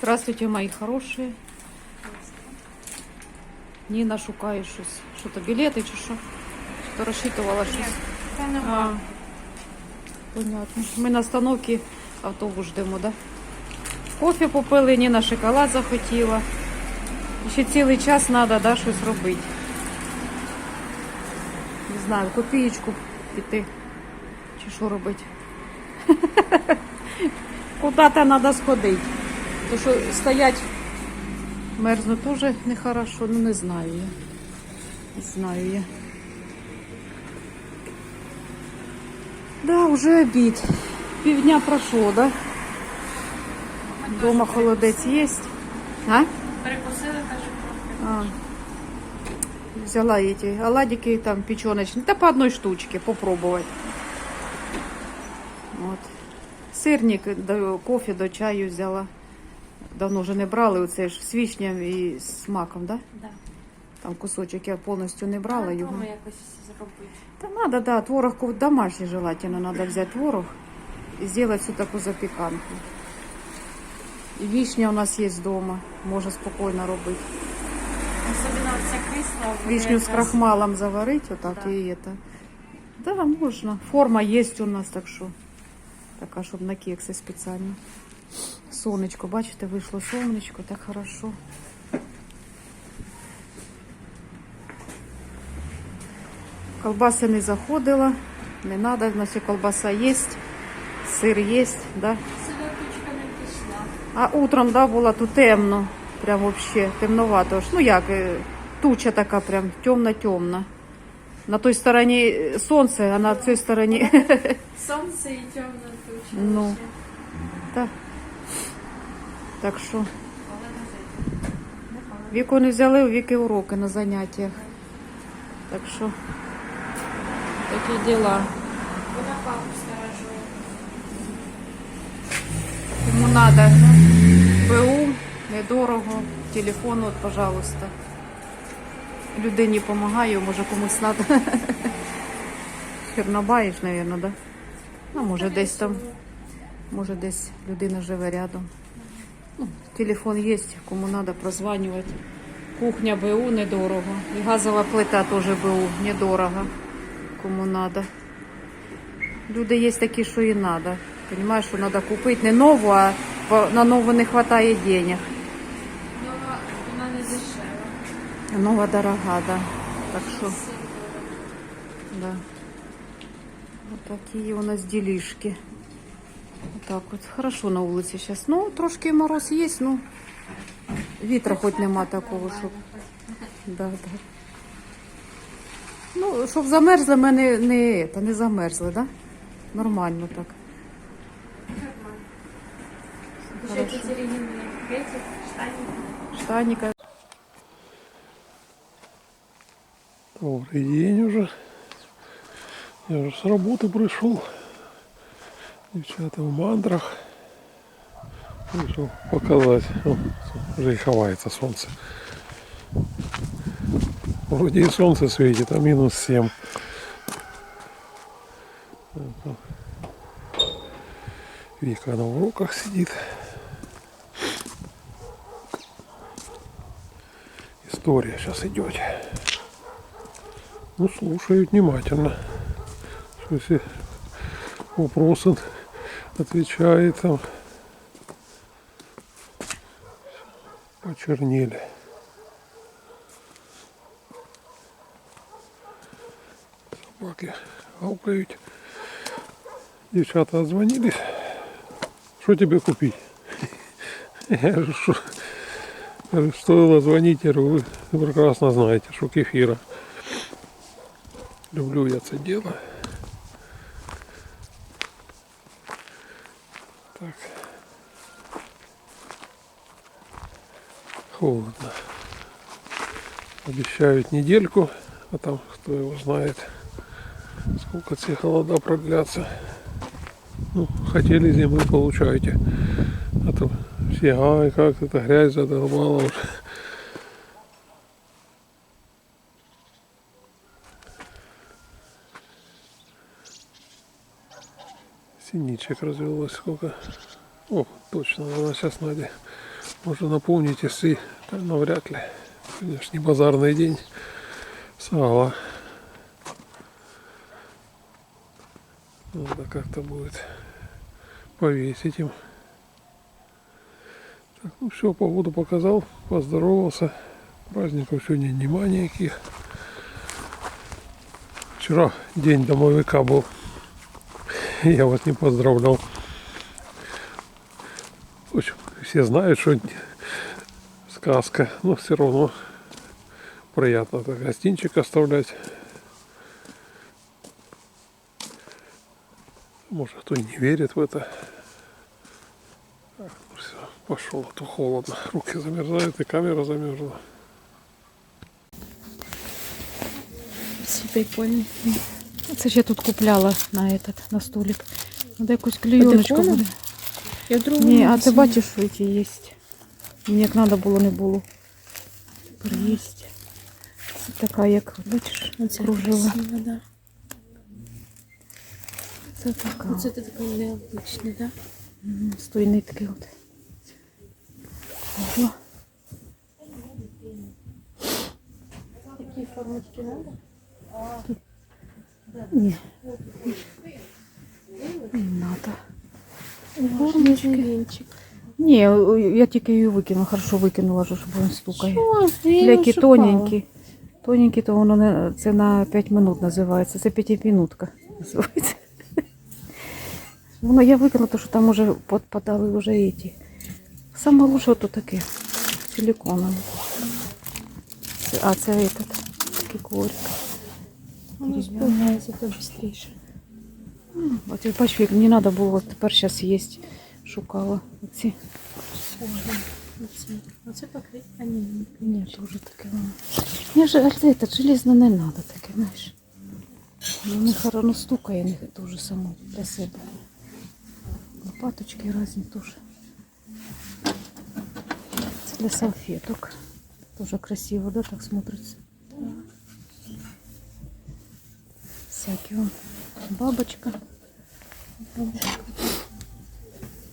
Здравствуйте, мої хороші. Ніна шукає щось. Що то, білети чи що? То розчитувала щось? А, понятно. Ми на остановці автобус ждемо, да? Кофе попили, Ніна шоколад захотіла. Ще цілий час треба да, щось робити. Не знаю, копієчку піти. Чи що робити? Куди-то треба сходити. То що стоять мерзну теж нехорошо, ну не знаю я. Не знаю я. Да, уже обід. Півдня пройшло, да? Дома холодець є. А? Перекусили теж трохи. Взяла эти оладики там печеночные. Да по одной штучке попробовать. Вот. Сирник, до, кофе до чаю взяла. Давно вже не брали оце ж з вишням і з маком, да? Да. Там кусочок я повністю не брала його. Дома якось зробити. Та надо, да, творог ку- домашний желательно надо взять творог и сделать всю такую запеканку. И вишня у нас есть дома, можно спокойно робити. Особливо ця крисла. вони Вишню з якраз- крахмалом заварить вот так Да. и это. Да, можно. Форма есть у нас, так що така, щоб на кекси спеціально. Сонечко, бачите, вийшло сонечко, так хорошо. Колбаси не заходила, не надо, у нас колбаса є, сир є, да? Селедочка не пішла. А утром, да, було тут темно. Прям вообще темновато. Ну як, е, туча така прям темна-темна. На той стороні е, сонце, а на цій стороні. Сонце і темна туча. Ну. так. Так що, віку не взяли, у віки уроки на заняттях. Так що, такі діла. Вона папу сторожує. Кому надо БУ, недорого, телефон, от, пожалуйста. Людині допомагаю, може комусь треба. Чорнобаїш, мабуть, да? Ну, може десь там, може десь людина живе рядом. Телефон є, кому треба прозванювати. Кухня БУ недорого. І газова плита теж БУ недорого, кому треба. Люди є такі, що і треба. Понимаєш, що треба купити не нову, а на нову не вистачає денег. Нова, вона не дешева. Нова дорога, да. Так що, да. Вот такі у нас делишки. Так от, хорошо на вулиці зараз. Ну, трошки мороз є, ну, вітра хоч нема такого, щоб... Да, да. Ну, щоб замерзли, ми не, не, та не замерзли, да? Нормально так. Нормально. Ще Катерині Петя, штані. Штаника. Добрый день уже. Я уже с работы пришел. Дівчата в мандрах. Ну, пришел показать. Ну, О, ховается солнце. ховається сонце. солнце светит? а минус 7. Вика на уроках сидит. История сейчас идет. Ну, слушают внимательно. Что если вопросы отвечает там. Почернели. Собаки гавкают. Девчата отзвонились. Что тебе купить? Я говорю, говорю, стоило звонить, вы прекрасно знаете, что кефира. Люблю я це діло. Так. Холодно. Обещают недельку, а там кто его знает, сколько эти холода продлятся. Ну, хотели зимы, получаете. А то все, ай, как это грязь задолбала уже. Синичек развелось сколько. О, точно, она сейчас Надя можно наполнить, если да, навряд ли. Конечно, не базарный день. Сала. Надо как-то будет повесить им. Так, ну все, погоду показал, поздоровался. Праздников сегодня нема никаких. Вчера день домовика был. Я вас не поздравлял. Все знают, что сказка, но все равно приятно так гостинчик оставлять. Может, кто и не верит в это. Так, ну все, пошел, а то холодно. Руки замерзают и камера замерзла. Все прикольно. Це ж я тут купляла на этот, на столик. Надо якусь клейоночку Одеколон? буде. Я другу Ні, а ти бачиш, що ці є. Мені як треба було, не було. Є. Це така, як, бачиш, Оце кружила. красиво, да. Це така. Оце ти такий необычний, да? Мгм, З тої нитки от. Ого. Такі формочки надо? Ні. Не надо. Вінчик. Ні, я тільки її викинула, хорошо викинула, щоб він стукає. Ляки тоненькі. Тоненькі, то воно не, це на 5 минут називається. Це п'ятиминутка називається. Воно я викинула, то що там уже подпадали вже эти. Саме лучше то таке. Силиконове. А це этот, такий коврик. Воно сповняється, то швидше. Бачу, як мені треба було, тепер зараз є. Шукала оці. Оце. Покрити? А ні, ні. Ні, дуже таке воно. Мені ж этот, железно не треба таке, знаєш. Ну, не хоро, ну стукає не дуже само для себе. Лопаточки різні теж. Це для салфеток. Тоже красиво, да, так смотрится. Всякие вон. Бабочка.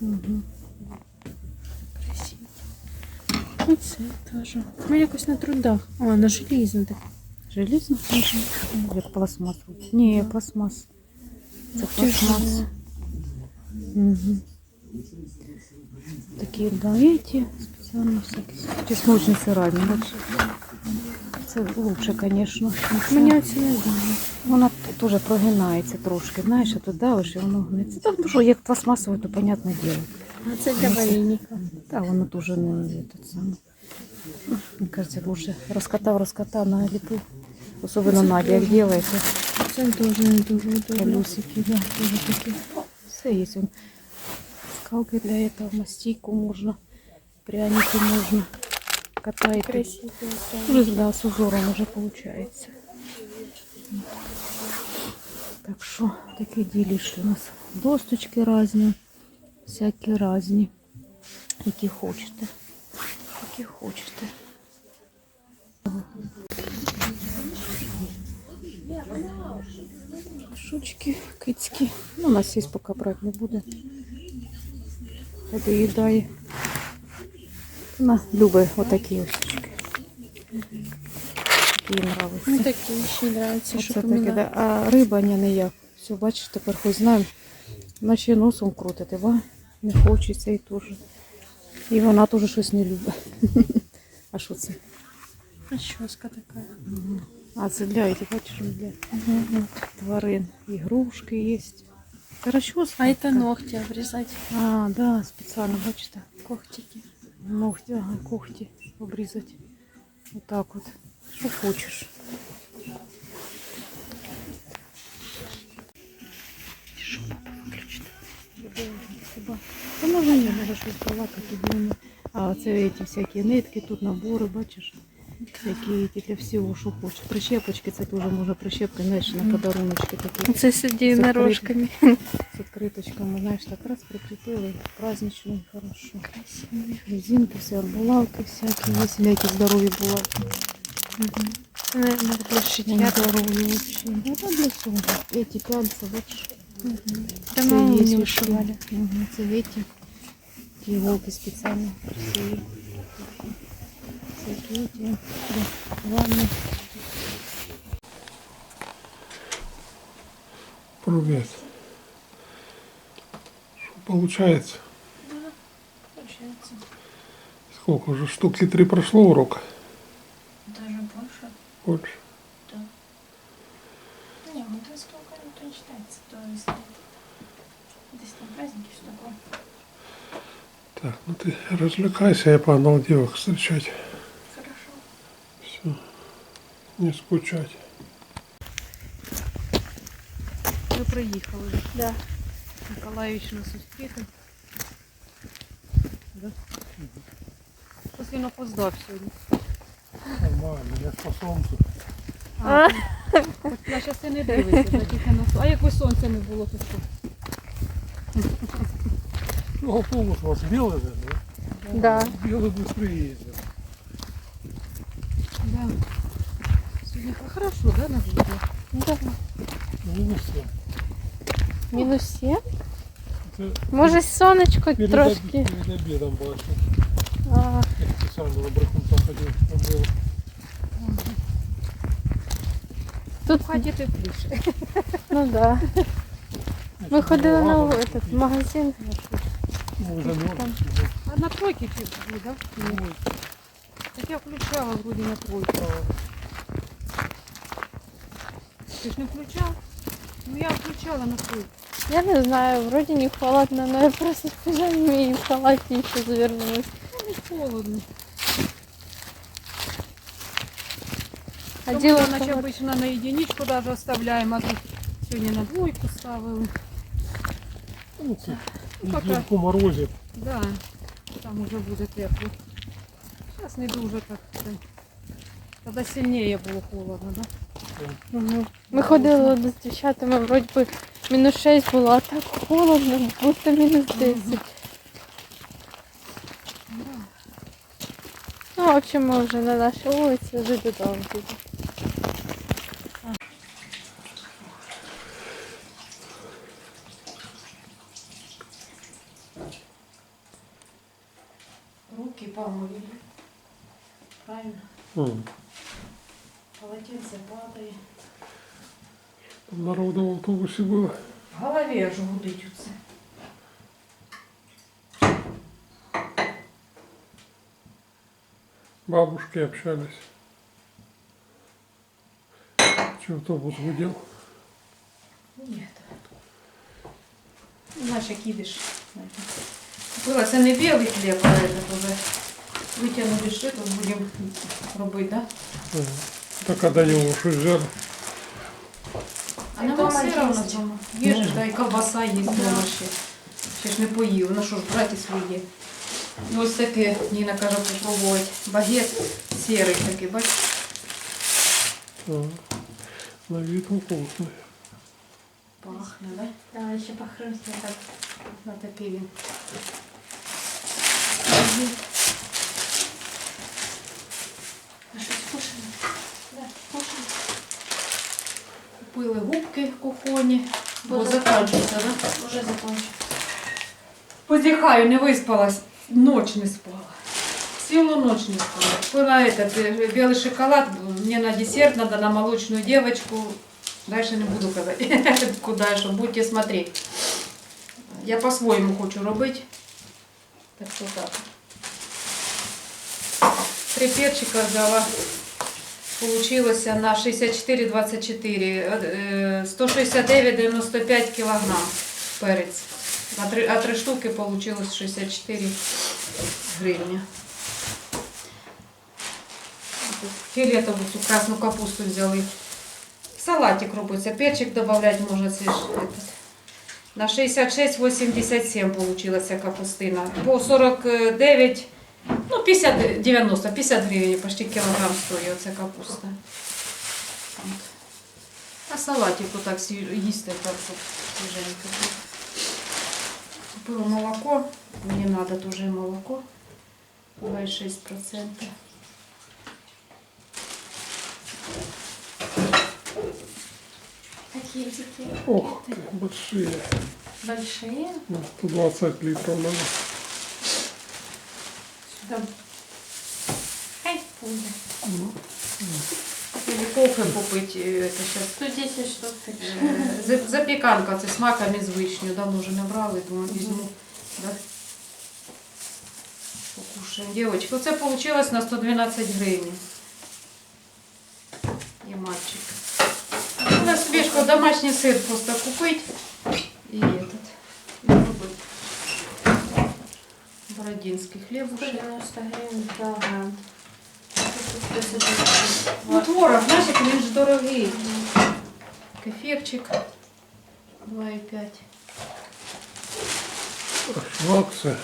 Угу. Красиво. Оце теж. Ну якось на трудах. А, на желізно так. Железно? Як пластмас. Ні, пластмас. Це пластмас. Тяжело. Угу. Такие, да, эти специально всякие. Чесночницы разные, бачиш? Це лучше, конечно. Мені оце не дає. Вона т- теж прогинається трошки, знаєш, а тут давиш і воно гнеться. Та, ну що, як пластмасове, то понятне діло. А це для вареника. Та воно дуже не этот самый. Мені кажется, лучше розкатав, розкатав, наліпив. Особливо Надя, як делається. Це теж не дуже удобно. Колесики, да, тоже такие. Все есть. Он. Скалки для этого, мастику можно, пряники можно. Катает. Красиво. так. Уже, да, с узором уже получается. Так что, такие делишки у нас. Досточки разные, всякие разные. Які хочете. Які хочете. Шучки, кицьки. Ну, нас є поки брати не буде. Доїдає. Вона любить отакі ось. Такі їй нравиться. Ну такі ще нравиться, Оце таке, да. А риба ні, не як. Все, бачиш, тепер хоч знаємо. Вона ще носом крутити, ба? Не хочеться і теж. І вона теж щось не любить. А що це? А щоска така. А це для этих, бачиш, для тварин. Ігрушки є. Хорошо, А это ногти обрезать. А, да, спеціально, бачите. Когтики. Ногти, ага, когти обрізати. Отак от. Що хочеш. Що треба виключити? Хіба? Та може ні, може щось балакати будемо. А це ці всякі нитки, тут набори, бачиш? Всякі ті для всього, що хочеш. Прищепочки, це теж можна прищепки, знаєш, на подаруночки такі. Це сидіє Це на крик. рожками. З відкриточками, знаєш, так раз прикріпили, празднично і хорошо. Красиві. Резинки, все, булавки всякі, если які здорові булавки. Це, наверное, для Я шиття. здорові вообще. Ну, это для всього. Эти пяльца, бачиш. Та Це маму є не ось вишивали. ці. Мгм, Це эти. Такі іголки спеціальні, красиві. Всякі эти для ванни. Привет. Что получается? Получается. Сколько уже? Штуки три прошло урока? Даже больше. Больше. Не, ну то сколько то не считается. То есть здесь там праздники, что такое. Так, ну ты развлекайся, я погнал девок встречать. Хорошо. Все. Не скучать. Ми приїхали. Да. Миколаївич нас зустріти. Да? Щось він опоздав сьогодні. Нормально, я ж по солнцу. А, хоч на часи не дивиться, да, тільки на сон- А якби сонця не було, то що? Ну, автобус у вас белый же, да? Да. Белый быстрее ездит. Да. Сьогодні хорошо, да, на вулиці? Да. Минус семь. Мінус 7. Это Може сонечко перед, трошки. обед- перед обедом бачу. А, Я специально на бракунца ходил. обрел. тут, В хаті тепліше. ну да. Я Ми чуть ходили на ладно, этот в магазин. Ну, замерз. А на тройки чи були, да? Так я включала вроді на тройку. Ти ж не включав? Ну я включала на тройку. Я не знаю, вроде не холодно, но я просто в пижаме и в халате еще завернулась. Ну, не холодно. Одела Тому, наче халат. обично на единичку даже оставляємо, а тут сьогодні на двойку ставили. Ну, Ну, пока. морозит. Да, там уже буде тепло. Зараз не дуже так. Тоді сильніше було холодно, да? Угу. Ми ходили з дівчатами, вроді би мінус 6 було, а так холодно, будто мінус 10. Ну, в общем, ми вже на нашій вулиці, вже додому підемо. Правильно? М. Полотенце падає. Там народу в автобусе было. В голові аж гудить оце. Бабушки общались. Че автобус гудел? Ні. Наче кидиш. Купила це не білий хліб, а этот уже витягнули що тут будемо робити, да? Ага. Так а до него что взяли? А нема сира у нас дома. Є ж, да, і ковбаса є дома ще. Ще ж не поїв. Ну що ж, браті свої. І ось таке, Ніна каже, попробувати. Багет сірий такий, бачиш? Ага. На вид он вкусный. Пахне, да? Давай ще похрустим так. На такий він. А щось кушаємо? Да, кушаємо. Купили губки кухоні, бо закінчується, да? Уже закончили. Позіхаю, не виспалась, ніч не спала. Цілу ночь не спала. Пила этот э, белый шоколад, мне на десерт надо, на молочную девочку. Дальше не буду казати, куди, що будете смотреть. Я по-своєму хочу робити. Так що так. Три перчика взяла. Получилось на 64,24. э, 169,95 килограмм перець. А три, а три штуки получилось 64 гривни. Фиолетовую цю красну капусту взяли. Салатик робиться. Перчик можно це ж. На 66,87 получилась ця капустина. По 49, ну 50, 90, 50 гривень, почти кілограм стоїть оця капуста. От. А салатик отак свіж- їсти так свіженько. Купила молоко, мені надо тоже молоко. 2,6%. Такие такие Ох большие. большие. Ну, 120 литров надо. Хай буде. Или кофе попити, е, це щас. 110 штук. Е, Запіканка, це і з вишнею. Давно вже не брали, думаю, візьму. Да? Покушаємо. Дівчатки, оце вийшло на 112 гривень. І мальчик. У нас спешка домашній сир просто купить і этот. Бородинський хлібушек. 190 гривень кілограм. Ну, творог, знаєш, як він ж дорогий. Кефірчик 2,5. Акция.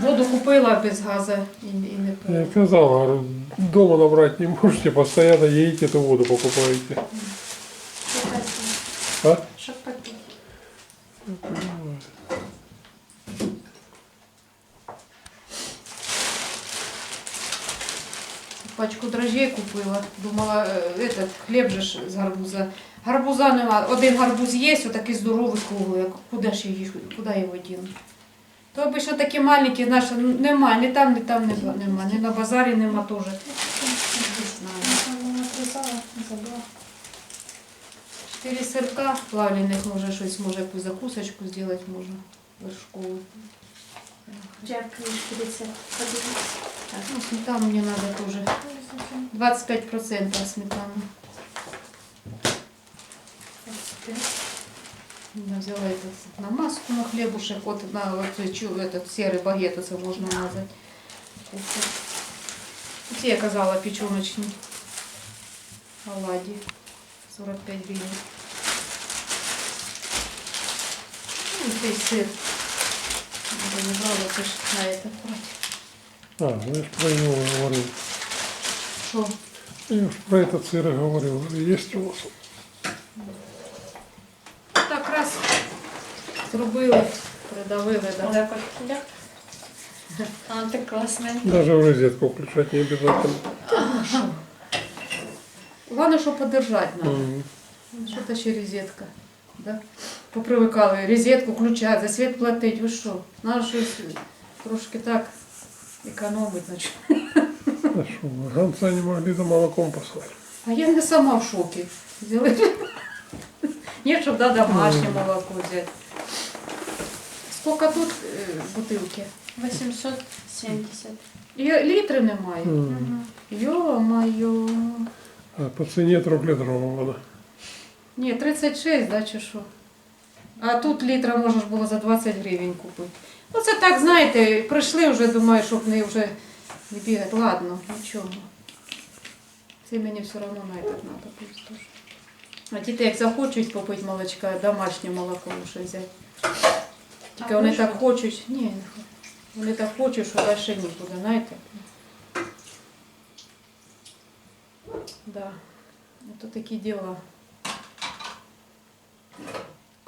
Воду купила без газу і, і не Я пила. сказал, говорю, дома набрать не можете, постоянно едете, эту воду покупаете. А? Щоб Пачку дрожжей купила. Думала, е, этот хліб же з гарбуза. Гарбуза нема. Один гарбуз є, отакий здоровий круглий. Куди ж їх, куди його діну? То обично такі маленькі, знаєш, нема, ні там, ні там нема, нема, ні на базарі нема теж. Чотири сирка плавлених, може щось, може якусь закусочку зробити можна вершкову. Жарко лишь рецепт. Подивіться. Так, ну сметану мне надо тоже. 25% сметаны. Я взяла этот намазку на хлебушек, вот на вот цей чу- этот серый багет, это можно мазать. Ці я казала печеночні оладі. 45 гривень. Ну, і цей сир. Я не брала, це ж на это брать. А, знаешь, про него говорил. Що? Я ж про этот сыр и говорил. Говорю, Есть у вас? Так раз зробили, придавили, да. Вот так вот. Да. А, ты классная. Даже в розетку включать не обязательно. Головне, що подержати треба. М. Що це ще розетка? Да? Попривикали, розетку включати, за світ платить, ви що? Надо щось трошки так економити. значить. А мы гонца не могли за молоком послать. А я не сама в шокі. Взяли. Ні, щоб да, домашнє молоко взяти. Скільки тут е, бутилки? 870. І літри немає. М. Йо-моє. А по цене трехлитрового вода. Ні, 36, да, чи що? А тут літра можна ж було за 20 гривень купити. Ну це так, знаєте, прийшли вже, думаю, щоб не вже не бігати. Ладно, нічого. Це мені все одно на этот надо буде. А діти, як захочуть попити молочка, домашнє молоко лучше взяти. Тільки вони так хочуть. Ні. Вони так хочуть, що далі нікуди, знаєте. Да. Ото такі діла.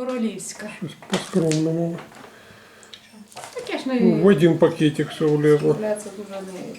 Королівська. Щось по-скромному. Таке ж Ну, в один пакетик все влезло. купляться дуже не.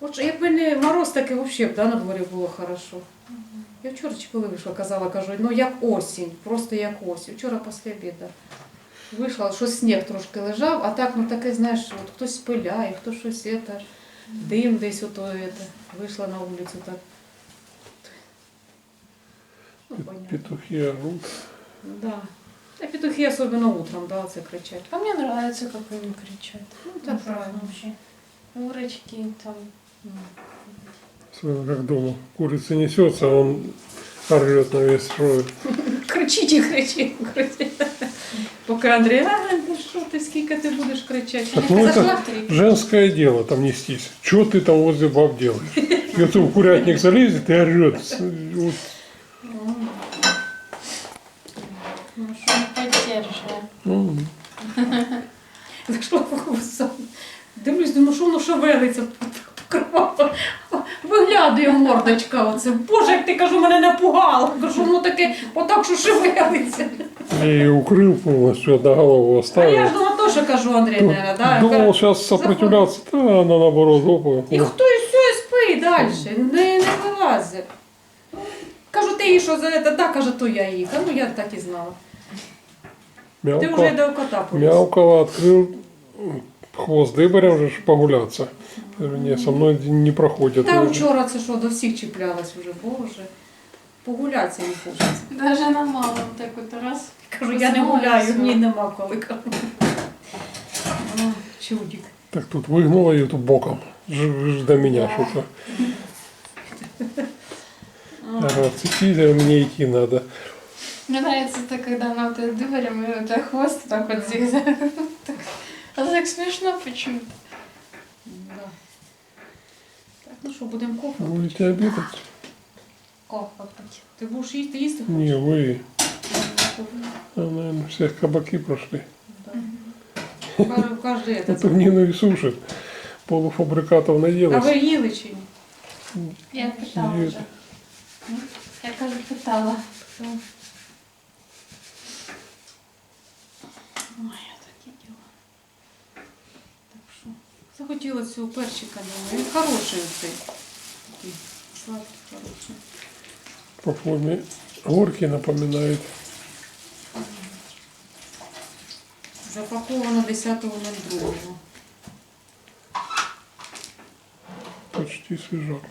От. Якби не мороз, таки взагалі б да, на дворі було хорошо. Я вчора чи коли вийшла, казала, кажу, ну як осінь, просто як осінь. Вчора після обіду. Вийшла, що сніг трошки лежав, а так, ну таке, знаєш, от хтось пиляє, хто щось це, дим десь ото, это. вийшла на вулицю так. Ну, понятно. Петухи орут. Да. А петухи особенно утром, да, це кричать. А мне нравится, как они кричат. Ну, Так так правильно. вообще. Урочки там. Особенно как дома курица несется, он орет на весь рой. Кричіть і кричіть, кричіть. Поки Андрій, а ти що ти, скільки ти будеш кричати? Так, ну, Я это- зайшла, Женское дело там нестись. Что ты там возле баб делаешь? И вот в курятник залезет и орет. С- вот думаю, що воно шевелиться покривало. Виглядає мордочка оце. Боже, як ти кажу, мене напугало. Кажу, воно таке, отак, що шевелиться. ее укрыл полностью, одна голову А я оставил. ж думала, теж кажу, Андрій, наверное, да? Думал сейчас сопротивляться, да, она наоборот жопу. І хто і все, і спи далі, не, не вилазить. Кажу, ти її що за це? Да, каже, то я її. Кажу, ну я так і знала. Ти вже Мявка, до кота поліз. Мявкова открыл м, хвост дыбарем же ж погуляться. Я говорю, Не, со мной не проходят. Та уже. вчора це що, до всіх чіплялась вже, боже. Погулятися не хочеться. Даже на малому так от раз. Кажу, я не гуляю, мені нема коли кажу. О, Чудик. Так тут выгнула ее тут боком. Ж, ж до меня что-то. Ага, цепись, мне идти надо. Мне нравится это, когда она вот этот дыбарем, и вот так хвост так вот зигзаг. Так. А так смешно почему-то. Да. Так, ну що, будемо кофе? Будете обедать? Кофе. Ти будеш їсти, їсти? Не, вы. хочеш? А, наверное, все кабаки прошли. Кожен- Кожен Это этот. Нину и сушит. Полуфабрикатов А наелась. ви їли чи ні? Я питала Ели. уже. Я, кажу, питала. Ой, захотіла цього перчика, думаю. Він хороший оцей. Такий сладкий, хороший. По форме горки напоминает. Запаковано 10.02. Почти свежак.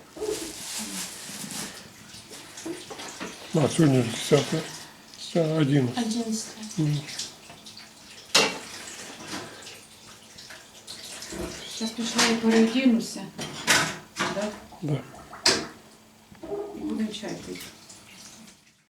А, сегодня же 10 Сейчас 11. Одиннадцатое. М. Зараз пішла і переодінуся. Да? Да. Будемо чай пити.